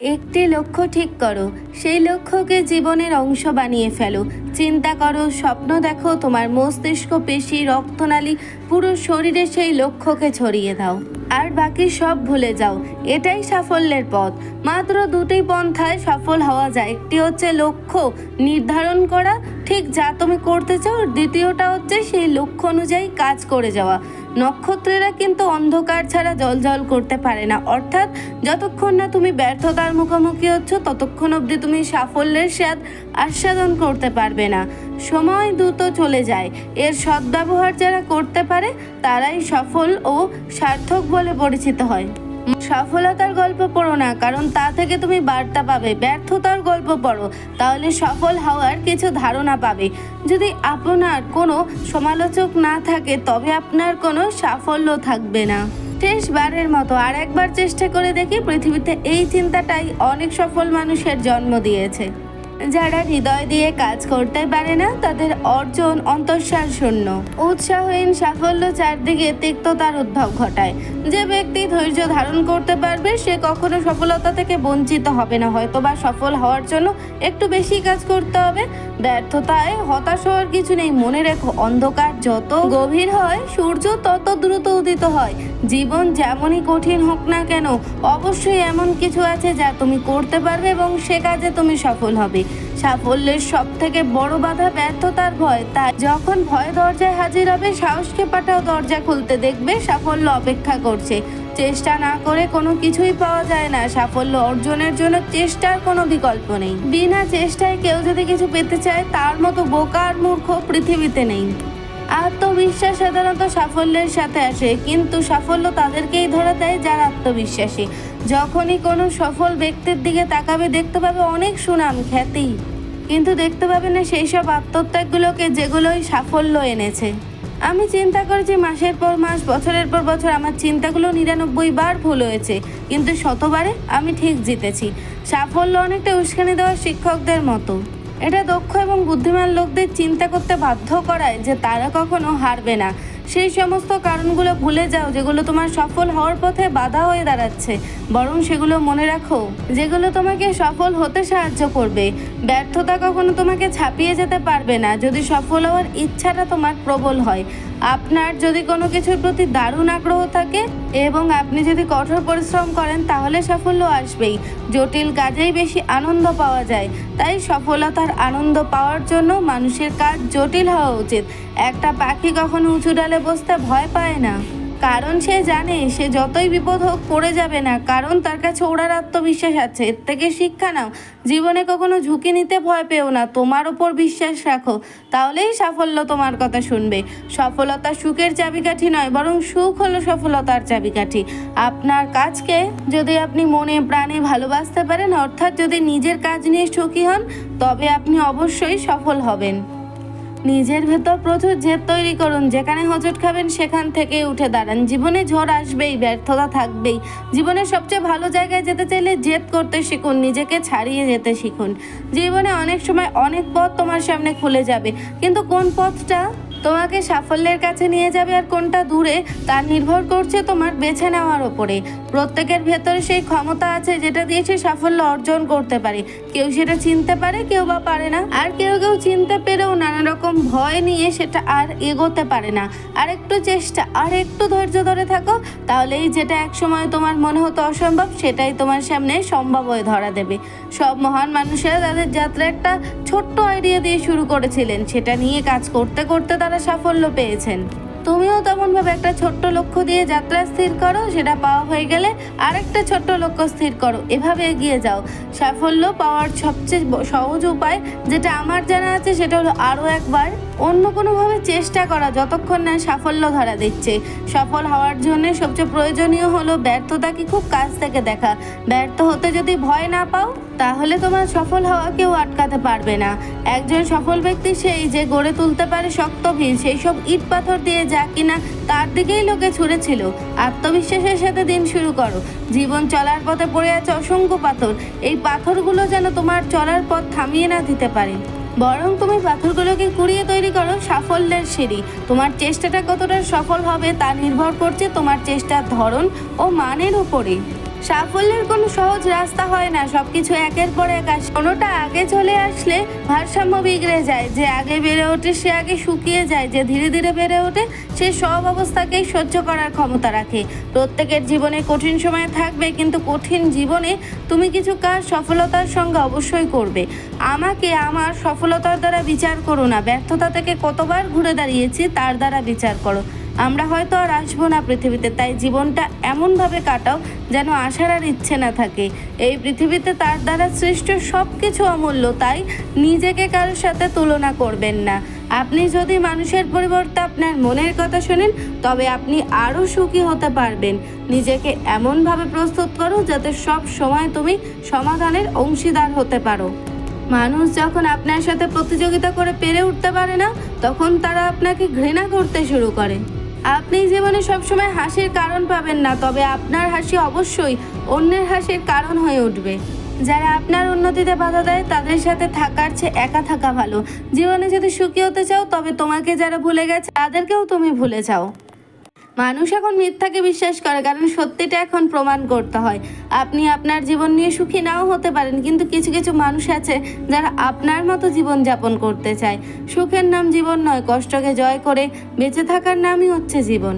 একটি লক্ষ্য ঠিক করো, সেই লক্ষ্যকে জীবনের অংশ বানিয়ে ফেলো। চিন্তা করো, স্বপ্ন দেখো, তোমার মস্তিষ্ক, পেশি, রক্তনালী, পুরো শরীরে সেই লক্ষ্যকে ছড়িয়ে দাও। আর বাকি সব ভুলে যাও, এটাই সাফল্যের পথ। মাত্র দুটি পন্থায় সফল হওয়া যায়, একটি হচ্ছে লক্ষ্য, নির্ধারণ করা ঠিক যা তুমি করতে চাও, দ্বিতীয়টা হচ্ছে সেই লক্ষ্য অনুযায়ী কাজ করে যাওয়া। নক্ষত্রেরা কিন্তু অন্ধকার ছাড়া জল করতে পারে না। অর্থাৎ যতক্ষণ না তুমি ব্যর্থতার মুখোমুখি হচ্ছ, ততক্ষণ অবধি তুমি সাফল্যের স্বাদ আস্বাদন করতে পারবে না। সময় দ্রুত চলে যায়। এর সদ্ব্যবহার যারা করতে পারে, তারাই সফল ও সার্থক বলে পরিচিত হয়। সফলতার গল্প পড়ো না, কারণ তা থেকে তুমি বার্তা পাবে। ব্যর্থতার গল্প পড়ো, তাহলে সফল হওয়ার কিছু ধারণা পাবে। যদি আপনার কোনো সমালোচক না থাকে, তবে আপনার কোনো সাফল্য থাকবে না। শেষবারের মতো আর একবার চেষ্টা করে দেখি পৃথিবীতে এই চিন্তাটাই অনেক সফল মানুষের জন্ম দিয়েছে। যারা হৃদয় দিয়ে কাজ করতে পারে না, তাদের অর্জন অন্তঃসার শূন্য। উৎসাহহীন সাফল্য চারদিকে তিক্ততার উদ্ভব ঘটায়। যে ব্যক্তি ধৈর্য ধারণ করতে পারবে, সে কখনো সফলতা থেকে বঞ্চিত হবে না। হয়তো বা সফল হওয়ার জন্য একটু বেশি কাজ করতে হবে। ব্যর্থতায় হতাশ হওয়ার কিছু নেই। মনে রেখো, অন্ধকার যত গভীর হয়, সূর্য তত দ্রুত উদিত হয়। জীবন যেমনই কঠিন হোক না কেন, অবশ্যই এমন কিছু আছে যা তুমি করতে পারবে এবং সে কাজে তুমি সফল হবে। সাফল্যের সব থেকে বড় বাধা ব্যর্থতার ভয়। তাই যখন ভয় দরজায় হাজির হবে, সাহসকে পাঠাও, দরজা খুলতে দেখবে সাফল্য অপেক্ষা করছে। চেষ্টা না করে কোনো কিছুই পাওয়া যায় না। সাফল্য অর্জনের জন্য চেষ্টার কোনো বিকল্প নেই। বিনা চেষ্টায় কেউ যদি কিছু পেতে চায়, তার মতো বোকা আর মূর্খ পৃথিবীতে নেই। আত্মবিশ্বাস সাধারণত সাফল্যের সাথে আসে, কিন্তু সাফল্য তাদেরকেই ধরা দেয় যারা আত্মবিশ্বাসী। যখনই কোনো সফল ব্যক্তির দিকে তাকাবে, দেখতে পাবে অনেক সুনাম, খ্যাতি। কিন্তু দেখতে পাবে না সেই সব আত্মত্যাগগুলোকে যেগুলোই সাফল্য এনেছে। আমি চিন্তা করেছি মাসের পর মাস, বছরের পর বছর আমার চিন্তাগুলো নিরানব্বই বার ভুল হয়েছে। কিন্তু শতবারে আমি ঠিক জিতেছি। সাফল্য অনেকটা উস্কানি দেওয়া শিক্ষকদের মতো। এটা দক্ষ এবং বুদ্ধিমান লোকদের চিন্তা করতে বাধ্য করায় যে তারা কখনো হারবে না। সেই সমস্ত কারণগুলো ভুলে যাও, যেগুলো তোমার সফল হওয়ার পথে বাধা হয়ে দাঁড়াচ্ছে। বরং সেগুলো মনে রাখো, যেগুলো তোমাকে সফল হতে সাহায্য করবে। ব্যর্থতা কখনো তোমাকে ছাপিয়ে যেতে পারবে না, যদি সফল হওয়ার ইচ্ছাটা তোমার প্রবল হয়। আপনার যদি কোনো কিছুর প্রতি দারুণ আগ্রহ থাকে এবং আপনি যদি কঠোর পরিশ্রম করেন, তাহলে সাফল্য আসবেই। জটিল কাজেই বেশি আনন্দ পাওয়া যায়। তাই সফলতার আনন্দ পাওয়ার জন্য মানুষের কাজ জটিল হওয়া উচিত। একটা পাখি কখনো উঁচু ডালে বসতে ভয় পায় না। কারণ সে জানে, সে যতই বিপদ হোক পড়ে যাবে না। কারণ তার কাছে ওড়ার আত্মবিশ্বাস আছে। এর থেকে শিক্ষা নাও। জীবনে কখনো ঝুঁকি নিতে ভয় পেও না। তোমার ওপর বিশ্বাস রাখো। তাহলেই সাফল্য তোমার কথা শুনবে। সফলতা সুখের চাবিকাঠি নয়, বরং সুখ হলো সফলতার চাবিকাঠি। আপনার কাজকে যদি আপনি মনে প্রাণে ভালোবাসতে পারেন, অর্থাৎ যদি নিজের কাজ নিয়ে সুখী হন, তবে আপনি অবশ্যই সফল হবেন। নিজের ভেতর প্রচুর জেদ তৈরি করুন। যেখানে হোঁচট খাবেন, সেখান থেকে উঠে দাঁড়ান। জীবনে ঝড় আসবেই, ব্যর্থতা থাকবেই। জীবনের সবচেয়ে ভালো জায়গায় যেতে চাইলে জেদ করতে শিখুন, নিজেকে ছাড়িয়ে যেতে শিখুন। জীবনে অনেক সময় অনেক পথ তোমার সামনে খুলে যাবে। কিন্তু কোন পথটা তোমাকে সাফল্যের কাছে নিয়ে যাবে আর কোনটা দূরে, তা নির্ভর করছে তোমার বেছে নেওয়ার ওপরে। প্রত্যেকের ভেতরে সেই ক্ষমতা আছে যেটা দিয়ে সে সাফল্য অর্জন করতে পারে। কেউ সেটা চিনতে পারে, কেউ বা পারে না। আর কেউ কেউ চিনতে পেরেও নানা রকম ভয় নিয়ে সেটা আর এগোতে পারে না। আর একটু চেষ্টা আর একটু ধৈর্য ধরে থাকো, তাহলেই যেটা একসময় তোমার মনে হতো অসম্ভব, সেটাই তোমার সামনে সম্ভব হয়ে ধরা দেবে। সব মহান মানুষেরা তাদের যাত্রা একটা ছোট্ট আইডিয়া দিয়ে শুরু করেছিলেন। সেটা নিয়ে কাজ করতে করতে তারা সাফল্য পেয়েছেন। তুমিও তেমনভাবে একটা ছোট্ট লক্ষ্য দিয়ে যাত্রা স্থির করো, সেটা পাওয়া হয়ে গেলে আরেকটা ছোট্ট লক্ষ্য স্থির করো। এভাবে এগিয়ে যাও। সাফল্য পাওয়ার সবচেয়ে সহজ উপায় যেটা আমার জানা আছে, সেটা হলো আরও একবার অন্য কোনোভাবে চেষ্টা করা, যতক্ষণ না সাফল্য ধরা দিচ্ছে। সফল হওয়ার জন্য সবচেয়ে প্রয়োজনীয় হলো ব্যর্থতাকে খুব কাছ থেকে দেখা। ব্যর্থ হতে যদি ভয় না পাও তাহলে তোমার সফল হওয়া কেউ আটকাতে পারবে না। একজন সফল ব্যক্তি সেই যে গড়ে তুলতে পারে শক্ত ভিড়, সেই সব ইট পাথর দিয়ে যা কিনা তার দিকেই লোকে ছুঁড়েছিল। আত্মবিশ্বাসের সাথে দিন শুরু করো। জীবন চলার পথে পড়ে আছে অসংখ্য পাথর। এই পাথরগুলো যেন তোমার চলার পথ থামিয়ে না দিতে পারে। বরং তুমি পাথরগুলোকে কুড়িয়ে তৈরি করো সাফল্যের সিঁড়ি। তোমার চেষ্টাটা কতটা সফল হবে তা নির্ভর করছে তোমার চেষ্টার ধরন ও মানের উপরে সাফল্যের কোনো সহজ রাস্তা হয় না। সবকিছু একের পর এক আসে কোনোটা আগে চলে আসলে ভারসাম্য বিগড়ে যায়। যে আগে বেড়ে ওঠে, সে আগে শুকিয়ে যায়। যে ধীরে ধীরে বেড়ে ওঠে, সে সব অবস্থাকেই সহ্য করার ক্ষমতা রাখে। প্রত্যেকের জীবনে কঠিন সময় থাকবে, কিন্তু কঠিন জীবনে তুমি কিছু কাজ সফলতার সঙ্গে অবশ্যই করবে। আমাকে আমার সফলতার দ্বারা বিচার করো না। ব্যর্থতা থেকে কতবার ঘুরে দাঁড়িয়েছি, তার দ্বারা বিচার করো। আমরা হয়তো আর আসব না পৃথিবীতে, তাই জীবনটা এমনভাবে কাটাও যেন আসার আর ইচ্ছে না থাকে। এই পৃথিবীতে তার দ্বারা সৃষ্ট সব কিছু অমূল্য, তাই নিজেকে কারোর সাথে তুলনা করবেন না। আপনি যদি মানুষের পরিবর্তে আপনার মনের কথা শোনেন, তবে আপনি আরও সুখী হতে পারবেন। নিজেকে এমনভাবে প্রস্তুত করো যাতে সব সময় তুমি সমাধানের অংশীদার হতে পারো। মানুষ যখন আপনার সাথে প্রতিযোগিতা করে পেরে উঠতে পারে না, তখন তারা আপনাকে ঘৃণা করতে শুরু করে। আপনি জীবনে সবসময় হাসির কারণ পাবেন না, তবে আপনার হাসি অবশ্যই অন্যের হাসির কারণ হয়ে উঠবে। যারা আপনার উন্নতিতে বাধা দেয়, তাদের সাথে থাকার চেয়ে একা থাকা ভালো। জীবনে যদি সুখী হতে চাও, তবে তোমাকে যারা ভুলে গেছে, তাদেরকেও তুমি ভুলে যাও। মানুষ এখন মিথ্যাকে বিশ্বাস করে, কারণ সত্যিটা এখন প্রমাণ করতে হয়। আপনি আপনার জীবন নিয়ে সুখী নাও হতে পারেন, কিন্তু কিছু কিছু মানুষ আছে যারা আপনার মতো জীবন যাপন করতে চায়। সুখের নাম জীবন নয়, কষ্টকে জয় করে বেঁচে থাকার নামই হচ্ছে জীবন।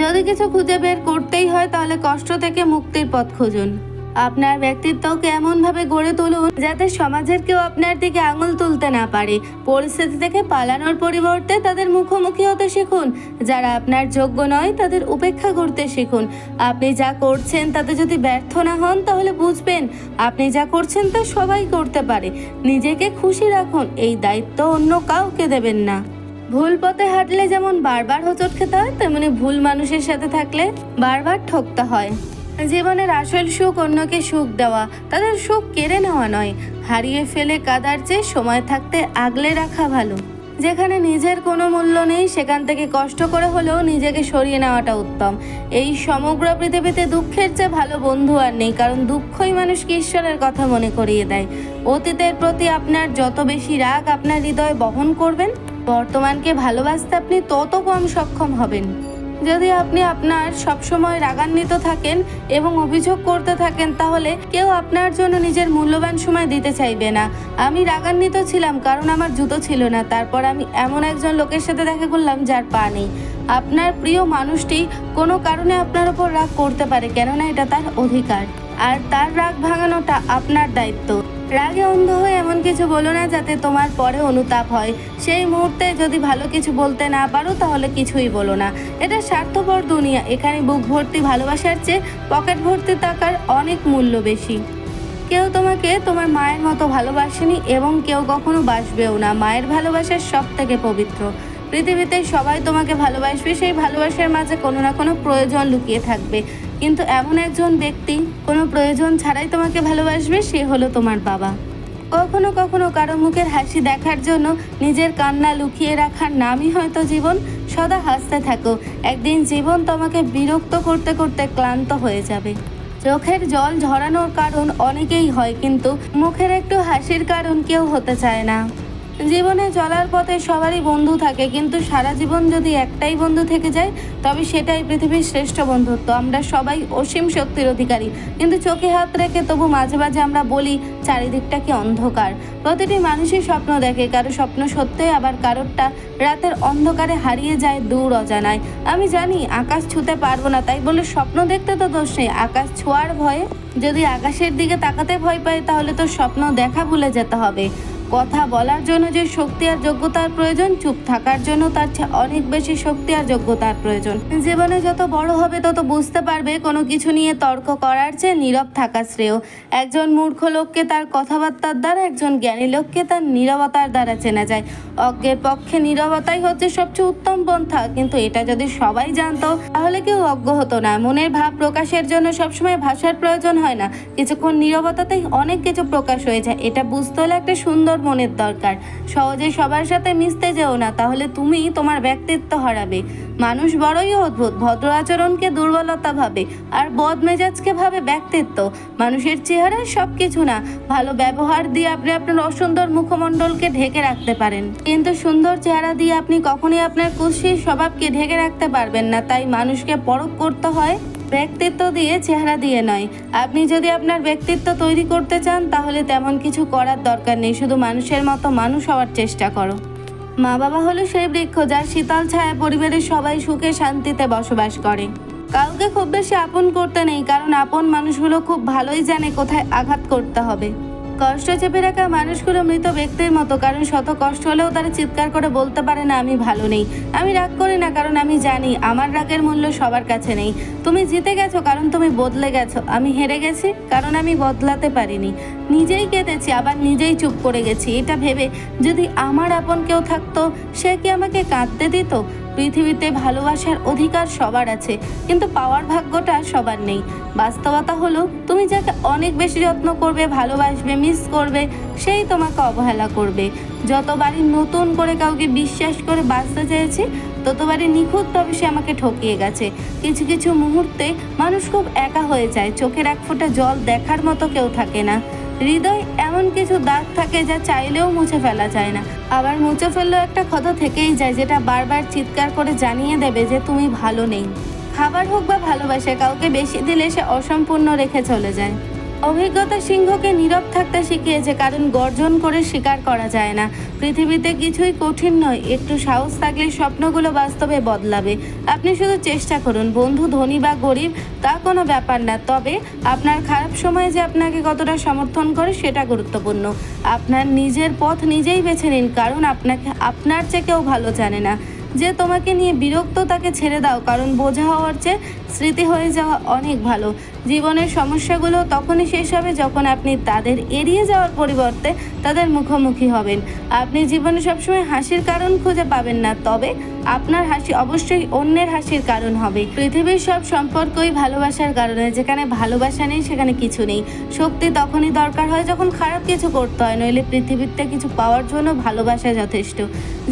যদি কিছু খুঁজে বের করতেই হয়, তাহলে কষ্ট থেকে মুক্তির পথ খুঁজুন। আপনার ব্যক্তিত্বকে এমনভাবে গড়ে তুলুন যাতে সমাজের কেউ আপনার দিকে আঙুল তুলতে না পারে। পরিস্থিতি থেকে পালানোর পরিবর্তে তাদের মুখোমুখি হতে শিখুন। যারা আপনার যোগ্য নয়, তাদের উপেক্ষা করতে শিখুন। আপনি যা করছেন তাতে যদি ব্যর্থ না হন, তাহলে বুঝবেন আপনি যা করছেন তা সবাই করতে পারে। নিজেকে খুশি রাখুন, এই দায়িত্ব অন্য কাউকে দেবেন না। ভুল পথে হাঁটলে যেমন বারবার হোঁচট খেতে হয়, তেমনি ভুল মানুষের সাথে থাকলে বারবার ঠকতে হয়। জীবনের আসল সুখ অন্যকে সুখ দেওয়া, তাদের সুখ কেড়ে নেওয়া নয়। হারিয়ে ফেলে কাদার চেয়ে সময় থাকতে আগলে রাখা ভালো। যেখানে নিজের কোনো মূল্য নেই, সেখান থেকে কষ্ট করে হলেও নিজেকে সরিয়ে নেওয়াটা উত্তম। এই সমগ্র পৃথিবীতে দুঃখের চেয়ে ভালো বন্ধু আর নেই, কারণ দুঃখই মানুষকে ঈশ্বরের কথা মনে করিয়ে দেয়। অতীতের প্রতি আপনার যত বেশি রাগ আপনার হৃদয় বহন করবেন, বর্তমানকে ভালোবাসতে আপনি তত কম সক্ষম হবেন। যদি আপনি আপনার সবসময় রাগান্বিত থাকেন এবং অভিযোগ করতে থাকেন, তাহলে কেউ আপনার জন্য নিজের মূল্যবান সময় দিতে চাইবে না। আমি রাগান্বিত ছিলাম কারণ আমার জুতো ছিল না। তারপর আমি এমন একজন লোকের সাথে দেখা করলাম যার পা নেই। আপনার প্রিয় মানুষটি কোনো কারণে আপনার ওপর রাগ করতে পারে, কেননা এটা তার অধিকার। আর তার রাগ ভাঙানোটা আপনার দায়িত্ব। রাগে অন্ধ হয়ে এমন কিছু বলো না যাতে তোমার পরে অনুতাপ হয়। সেই মুহূর্তে যদি ভালো কিছু বলতে না পারো, তাহলে কিছুই বলো না। এটা স্বার্থপর দুনিয়া। এখানে বুক ভর্তি ভালোবাসার চেয়ে পকেট ভর্তি টাকার অনেক মূল্য বেশি। কেউ তোমাকে তোমার মায়ের মতো ভালোবাসেনি এবং কেউ কখনো বাসবেও না। মায়ের ভালোবাসার সব থেকে পবিত্র। পৃথিবীতে সবাই তোমাকে ভালোবাসবে। সেই ভালোবাসার মাঝে কোনো না কোনো প্রয়োজন লুকিয়ে থাকবে। কিন্তু এমন একজন ব্যক্তি, কোনো প্রয়োজন ছাড়াই তোমাকে ভালোবাসবে, সে হলো তোমার বাবা। কখনো কখনো কারও মুখের হাসি দেখার জন্য নিজের কান্না লুকিয়ে রাখার নামই হয়তো জীবন, সদা হাসতে থাকো। একদিন জীবন তোমাকে বিরক্ত করতে করতে ক্লান্ত হয়ে যাবে। চোখের জল ঝরানোর কারণ অনেকেই হয়, কিন্তু মুখের একটু হাসির কারণ কেউ হতে চায় না। জীবনে চলার পথে সবারই বন্ধু থাকে, কিন্তু সারা জীবন যদি একটাই বন্ধু থেকে যায়, তবে সেটাই পৃথিবীর শ্রেষ্ঠ বন্ধুত্ব। আমরা সবাই অসীম শক্তির অধিকারী, কিন্তু চোখে হাত রেখে তবু মাঝে মাঝে আমরা বলি, চারিদিকটা কি অন্ধকার? প্রতিটি মানুষই স্বপ্ন দেখে, কারও স্বপ্ন সত্যই আবার কারোরটা রাতের অন্ধকারে হারিয়ে যায় দূর অজানায়। আমি জানি, আকাশ ছুতে পারব না, তাই বলে স্বপ্ন দেখতে তো দোষ নেই। আকাশ ছোঁয়ার ভয়ে যদি আকাশের দিকে তাকাতে ভয় পাই, তাহলে তো স্বপ্ন দেখা ভুলে যেতে হবে। কথা বলার জন্য যে শক্তি আর যোগ্যতার প্রয়োজন, চুপ থাকার জন্য তার চেয়ে অনেক বেশি শক্তি আর যোগ্যতার প্রয়োজন। জীবনে যত বড় হবে, তত বুঝতে পারবে কোনো কিছু নিয়ে তর্ক করার চেয়ে নীরব থাকা শ্রেয়। একজন মূর্খ লোককে তার কথাবার্তার দ্বারা, একজন জ্ঞানী লোককে তার নীরবতার দ্বারা চেনা যায়। অজ্ঞের পক্ষে নীরবতাই হচ্ছে সবচেয়ে উত্তম পন্থা। কিন্তু এটা যদি সবাই জানতো, তাহলে কেউ অজ্ঞ হতো না। মনের ভাব প্রকাশের জন্য সবসময় ভাষার প্রয়োজন হয় না। কিছুক্ষণ নীরবতাতেই অনেক কিছু প্রকাশ হয়ে যায়। এটা বুঝতে হলে একটা সুন্দর মনের দরকার। সহজে সবার সাথে মিশতে যেও না, তাহলে তুমি তোমার ব্যক্তিত্ব হারাবে। মানুষ বড়ই অদ্ভুত, ভদ্র আচরণকে দুর্বলতা ভাবে আর বদ মেজাজকে ভাবে ব্যক্তিত্ব। মানুষের চেহারায় সব কিছু না, ভালো ব্যবহার দিয়ে আপনি আপনার অসুন্দর মুখমণ্ডলকে ঢেকে রাখতে পারেন। কিন্তু সুন্দর চেহারা দিয়ে আপনি কখনোই আপনার কুৎসিত স্বভাবকে ঢেকে রাখতে পারবেন না, তাই মানুষকে পরখ করতে হয় ব্যক্তিত্ব দিয়ে চেহারা দিয়ে নয়। আপনি যদি আপনার ব্যক্তিত্ব তৈরি করতে চান, তাহলে তেমন কিছু করার দরকার নেই। শুধু মানুষের মতো মানুষ হওয়ার চেষ্টা করো। মা বাবা হলো সেই বৃক্ষ যার শীতল ছায়া পরিবারের সবাই সুখে শান্তিতে বসবাস করে। কাউকে খুব বেশি আপন করতে নেই, কারণ আপন মানুষগুলো খুব ভালোই জানে কোথায় আঘাত করতে হবে। কষ্ট চেপে রাখা মানুষগুলো মৃত ব্যক্তির মতো, কারণ শত কষ্ট হলেও তারা চিৎকার করে বলতে পারে না, আমি ভালো নেই। আমি রাগ করি না, কারণ আমি জানি আমার রাগের মূল্য সবার কাছে নেই। তুমি জিতে গেছো, কারণ তুমি বদলে গেছো। আমি হেরে গেছি, কারণ আমি বদলাতে পারিনি। নিজেই কেঁদেছি, আবার নিজেই চুপ করে গেছি। এটা ভেবে যদি আমার আপন কেউ থাকতো, সে কি আমাকে কাঁদতে দিত? পৃথিবীতে ভালোবাসার অধিকার সবার আছে, কিন্তু পাওয়ার ভাগ্যটা সবার নেই। বাস্তবতা হলো, তুমি যাকে অনেক বেশি যত্ন করবে, ভালোবাসবে মিস করবে, সেই তোমাকে অবহেলা করবে। যতবারই নতুন করে কাউকে বিশ্বাস করে বাঁচতে চেয়েছি, ততবারই নিখুঁতভাবে সে আমাকে ঠকিয়ে গেছে। কিছু কিছু মুহূর্তে মানুষ খুব একা হয়ে যায়, চোখের এক ফোঁটা জল দেখার মতো কেউ থাকে না। হৃদয় এমন কিছু দাগ থাকে যা চাইলেও মুছে ফেলা যায় না। আবার মুছে ফেললেও একটা ক্ষত থেকেই যায়, যেটা বারবার চিৎকার করে জানিয়ে দেবে যে তুমি ভালো নেই। খাবার হোক বা ভালোবাসে, কাউকে বেশি দিলে সে অসম্পূর্ণ রেখে চলে যায়। অভিজ্ঞতা সিংহকে নীরব থাকতে শিখিয়েছে, কারণ গর্জন করে স্বীকার করা যায় না। পৃথিবীতে কিছুই কঠিন নয়, একটু সাহস থাকলে স্বপ্নগুলো বাস্তবে বদলাবে। আপনি শুধু চেষ্টা করুন, বন্ধু, ধনী বা গরিব, তা কোনো ব্যাপার না, তবে আপনার খারাপ সময়ে যে আপনাকে কতটা সমর্থন করে সেটা গুরুত্বপূর্ণ। আপনার নিজের পথ নিজেই বেছে নিন, কারণ আপনাকে, আপনার চেয়ে কেউ ভালো জানে না। যে তোমাকে নিয়ে বিরক্ত, তাকে ছেড়ে দাও, কারণ বোঝা হওয়ার চেয়ে স্মৃতি হয়ে যাওয়া অনেক ভালো। জীবনের সমস্যাগুলো তখনই শেষ হবে যখন আপনি তাদের এড়িয়ে যাওয়ার পরিবর্তে তাদের মুখোমুখি হবেন। আপনি জীবনে সবসময় হাসির কারণ খুঁজে পাবেন না, তবে আপনার হাসি অবশ্যই অন্যের হাসির কারণ হবে। পৃথিবীর সব সম্পর্কই ভালোবাসার কারণে, যেখানে ভালোবাসা নেই, সেখানে কিছু নেই। শক্তি তখনই দরকার হয় যখন খারাপ কিছু করতে হয়, নইলে পৃথিবীতে কিছু পাওয়ার জন্য ভালোবাসা যথেষ্ট।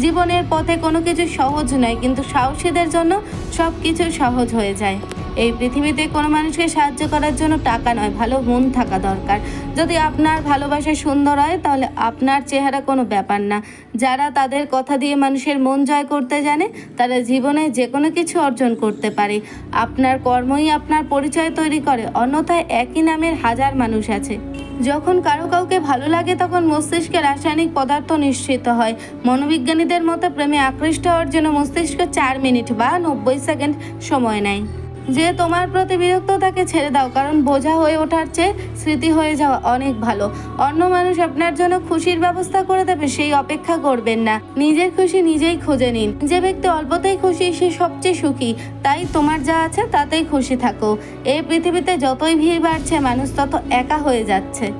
জীবনের পথে কোনো কিছু সহজ নয়, কিন্তু সাহসীদের জন্য সব কিছু সহজ হয়ে যায়। এই পৃথিবীতে কোনো মানুষকে সাহায্য করার জন্য টাকা নয়, ভালো মন থাকা দরকার। যদি আপনার ভালোবাসা সুন্দর হয়, তাহলে আপনার চেহারা কোনো ব্যাপার না। যারা তাদের কথা দিয়ে মানুষের মন জয় করতে জানে, তারা জীবনে যে কোনো কিছু অর্জন করতে পারে। আপনার কর্মই আপনার পরিচয় তৈরি করে, অন্যথায় একই নামের হাজার মানুষ আছে। যখন কারও কাউকে ভালো লাগে, তখন মস্তিষ্কে রাসায়নিক পদার্থ নিশ্চিত হয়। মনোবিজ্ঞানীদের মতো, প্রেমে আকৃষ্ট হওয়ার জন্য মস্তিষ্ক চার মিনিট বা নব্বই সেকেন্ড সময় নেয়। যে তোমার প্রতি বিরক্ত তাকে ছেড়ে দাও, কারণ বোঝা হয়ে ওঠার চেয়ে স্মৃতি হয়ে যাওয়া অনেক ভালো। অন্য মানুষ আপনার জন্য খুশির ব্যবস্থা করে দেবে, সেই অপেক্ষা করবেন না। নিজের খুশি নিজেই খুঁজে নিন। যে ব্যক্তি অল্পতেই খুশি, সে সবচেয়ে সুখী। তাই তোমার যা আছে তাতেই খুশি থাকো। এই পৃথিবীতে যতই ভিড় বাড়ছে, মানুষ তত একা হয়ে যাচ্ছে।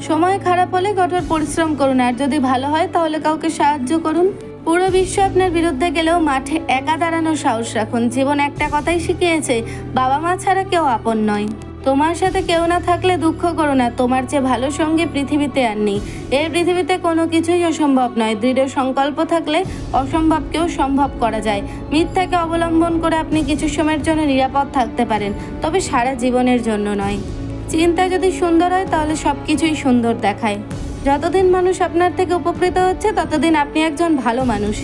সময় খারাপ হলে কঠোর পরিশ্রম করুন, আর যদি ভালো হয়, তাহলে কাউকে সাহায্য করুন। পুরো বিশ্ব আপনার বিরুদ্ধে গেলেও মাঠে একা দাঁড়ানোর সাহস রাখুন। জীবন একটা কথাই শিখিয়েছে, বাবা মা ছাড়া কেউ আপন নয়। তোমার সাথে কেউ না থাকলে দুঃখ করো না, তোমার চেয়ে ভালো সঙ্গে পৃথিবীতে আর নেই। এই পৃথিবীতে কোনো কিছুই অসম্ভব নয়, দৃঢ় সংকল্প থাকলে অসম্ভবকেও সম্ভব করা যায়। মিথ্যাকে অবলম্বন করে আপনি কিছু সময়ের জন্য নিরাপদ থাকতে পারেন, তবে সারা জীবনের জন্য নয়। চিন্তা যদি সুন্দর হয়, তাহলে সব কিছুই সুন্দর দেখায়। যতদিন মানুষ আপনার থেকে উপকৃত হচ্ছে ততদিন আপনি একজন ভালো মানুষ।